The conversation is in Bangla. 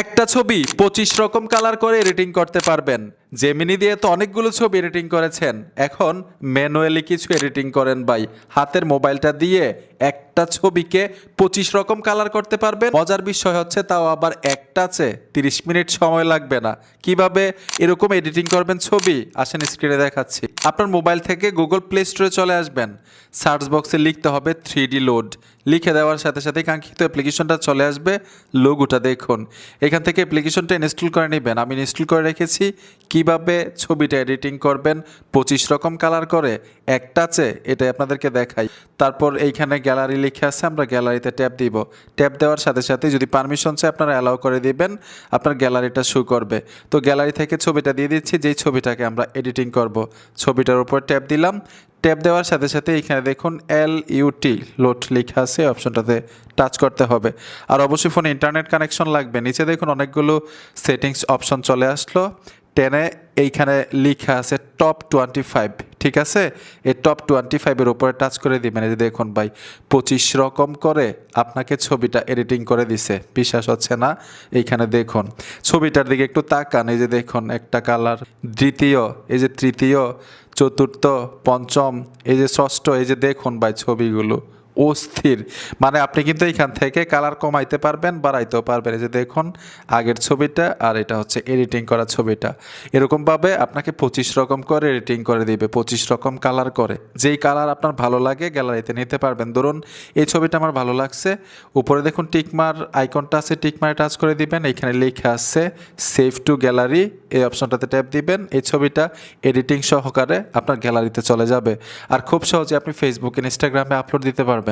একটা ছবি পঁচিশ রকম কালার করে এডিটিং করতে পারবেন। জেমিনি দিয়ে তো অনেকগুলো ছবি এডিটিং করেছেন। এখন ম্যানুয়ালি কিছু এডিটিং করেন ভাই। হাতের মোবাইলটা দিয়ে একটা ছবিকে পঁচিশ রকম কালার করতে পারবেন। মজার বিষয় হচ্ছে তাও আবার একটাচে তিরিশ মিনিট সময় লাগবে না। কীভাবে এরকম এডিটিং করবেন ছবি? আসেন স্ক্রিনে দেখাচ্ছি। আপনার মোবাইল থেকে গুগল প্লে স্টোরে চলে আসবেন। সার্চ বক্সে লিখতে হবে থ্রি লোড লিখে দেওয়ার সাথে সাথে কাঙ্ক্ষিত অ্যাপ্লিকেশনটা চলে আসবে। লোগোটা দেখুন। এখান থেকে অ্যাপ্লিকেশনটা ইনস্টল করে নেবেন। আমি ইনস্টল করে রেখেছি। কীভাবে ছবিটা এডিটিং করবেন, পঁচিশ রকম কালার করে একটাচে এটাই আপনাদেরকে দেখাই। তারপর এইখানে গ্যালারি লিখে আছে, আমরা গ্যালারিতে ট্যাপ দিব। ট্যাপ দেওয়ার সাথে সাথে যদি পারমিশন চাই আপনারা অ্যালাউ করে দিবেন, আপনার গ্যালারিটা শো করবে। তো গ্যালারি থেকে ছবিটা দিয়ে দিচ্ছি, যেই ছবিটাকে আমরা এডিটিং করব। ছবিটার উপর ট্যাপ দিলাম। ট্যাপ দেওয়ার সাথে সাথে এখানে দেখুন এল ইউটি লোড লেখা আছে, অপশনটাতে টাচ করতে হবে। আর অবশ্যই ফোনে ইন্টারনেট কানেকশন লাগবে। নিচে দেখুন অনেকগুলো সেটিংস অপশন চলে আসলো। টেনে এইখানে লেখা আছে টপ টোয়েন্টি ফাইভ ঠিক আছে? এই টপ টোয়েন্টি ফাইভের উপরে টাচ করে দিবেন। এই যে দেখুন ভাই, পঁচিশ রকম করে আপনাকে ছবিটা এডিটিং করে দিছে। বিশ্বাস হচ্ছে না? এইখানে দেখুন, ছবিটার দিকে একটু তাকান। এই যে দেখুন, একটা কালার দ্বিতীয়, এই যে তৃতীয়, চতুর্থ, পঞ্চম, এই যে ষষ্ঠ, এই যে দেখুন ভাই ছবিগুলো। অস্থির। মানে আপনি কিন্তু এখান থেকে কালার কমাইতে পারবেন, বাড়াইতেও পারবেন। এই যে দেখুন, আগের ছবিটা আর এটা হচ্ছে এডিটিং করা ছবিটা। এরকমভাবে আপনাকে পঁচিশ রকম করে এডিটিং করে দিবে, পঁচিশ রকম কালার করে। যেই কালার আপনার ভালো লাগে গ্যালারিতে নিতে পারবেন। ধরুন, এই ছবিটা আমার ভালো লাগছে। উপরে দেখুন, টিকমার আইকনটা আছে, টিকমারে টাচ করে দিবেন। এখানে লেখা আছে সেভ টু গ্যালারি এই অপশনটাতে ট্যাপ দিবেন। এই ছবিটা এডিটিং সহকারে আপনার গ্যালারিতে চলে যাবে। আর খুব সহজে আপনি ফেসবুক ইনস্টাগ্রামে আপলোড দিতে পারবেন।